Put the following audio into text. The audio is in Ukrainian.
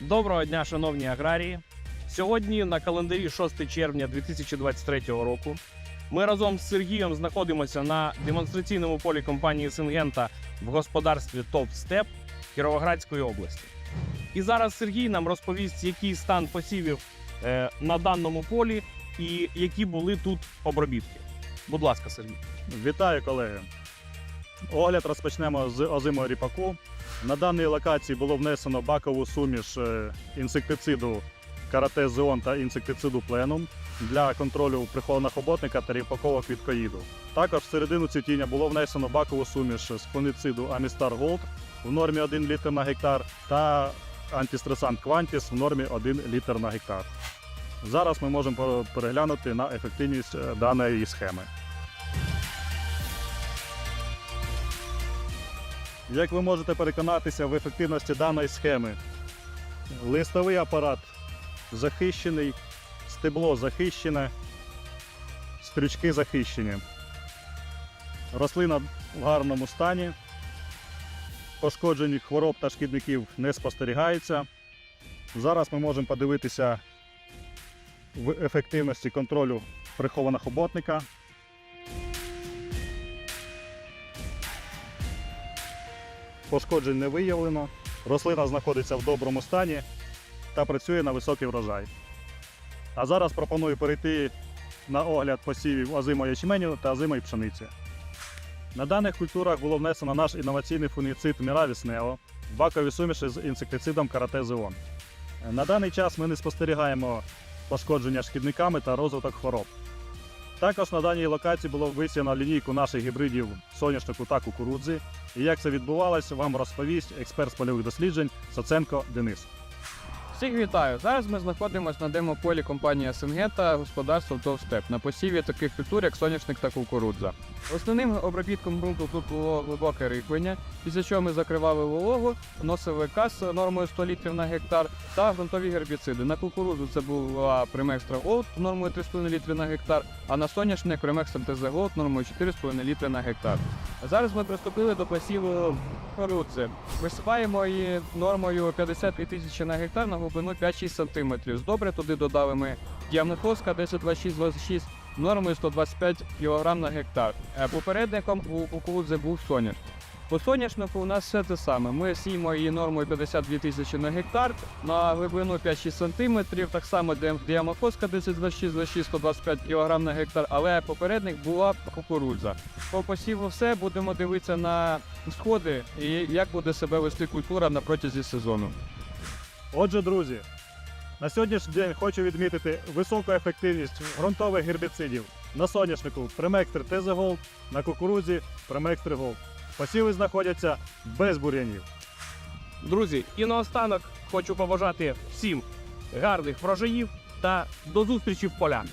Доброго дня, шановні аграрії. Сьогодні на календарі 6 червня 2023 року. Ми разом з Сергієм знаходимося на демонстраційному полі компанії Сингента в господарстві Топ Степ Кіровоградської області. І зараз Сергій нам розповість, який стан посівів е, на даному полі і які були тут обробітки. Будь ласка, Сергій. Вітаю, колеги. Огляд розпочнемо з озимого ріпаку. На даній локації було внесено бакову суміш е, інсектициду карате Зеон та інсектициду Пленум для контролю прихованого хоботника та ріпакового квіткоїду. Також в середину цвітіння було внесено бакову суміш з фунгіциду Амістар Голд в нормі 1 літр на гектар та антистресант Квантіс в нормі 1 літр на гектар. Зараз ми можемо переглянути на ефективність е, даної схеми. Як ви можете переконатися в ефективності даної схеми, листовий апарат захищений, стебло захищене, стрючки захищені. Рослина в гарному стані, пошкоджень хвороб та шкідників не спостерігається. Зараз ми можемо подивитися в ефективності контролю прихованого хоботника. Пошкоджень не виявлено. Рослина знаходиться в доброму стані та працює на високий врожай. А зараз пропоную перейти на огляд посівів озимої ячменю та озимої пшениці. На даних культурах було внесено наш інноваційний фунгіцид Neo в бакові суміші з інсектицидом Karate Zeon. На даний час ми не спостерігаємо пошкодження шкідниками та розвиток хвороб. Також на даній локації було висіяно лінійку наших гібридів соняшнику та кукурудзи. І як це відбувалося, вам розповість експерт з польових досліджень Соценко Денис. Всіх вітаю! Зараз ми знаходимося на демополі компанії Сингента господарство Товстеп на посіві таких культур, як соняшник та кукурудза. Основним обробітком ґрунту тут було глибоке рихлення, після чого ми закривали вологу, вносили кас нормою 100 літрів на гектар та ґрунтові гербіциди. На кукурудзу це була Примекстра Голд нормою 3,5 літри на гектар, а на соняшник Примекстра ТЗ Голд нормою 4,5 літри на гектар. Зараз ми приступили до посіву руци. Висипаємо її нормою 52 тисячі на гектар на глибину 5-6 см. Добре туди додали ми діамнефоска 102626 нормою 125 кг на гектар. Е, Попередником у кукурудзи був соняш. По соняшнику у нас все те саме. Ми сіємо її нормою 52 тисячі на гектар на глибину 5-6 см. Так само діам- діамофоска 102626 125 кг на гектар, але попередник була кукурудза. По посіву все будемо дивитися на сходи і як буде себе вести культура на протязі сезону. Отже, друзі, на сьогоднішній день хочу відмітити високу ефективність ґрунтових гербіцидів на соняшнику Примекстр ТЗ Голд, на кукурудзі Примекстр Голд. Посіви знаходяться без бур'янів. Друзі, і наостанок хочу побажати всім гарних врожаїв та до зустрічі в полях.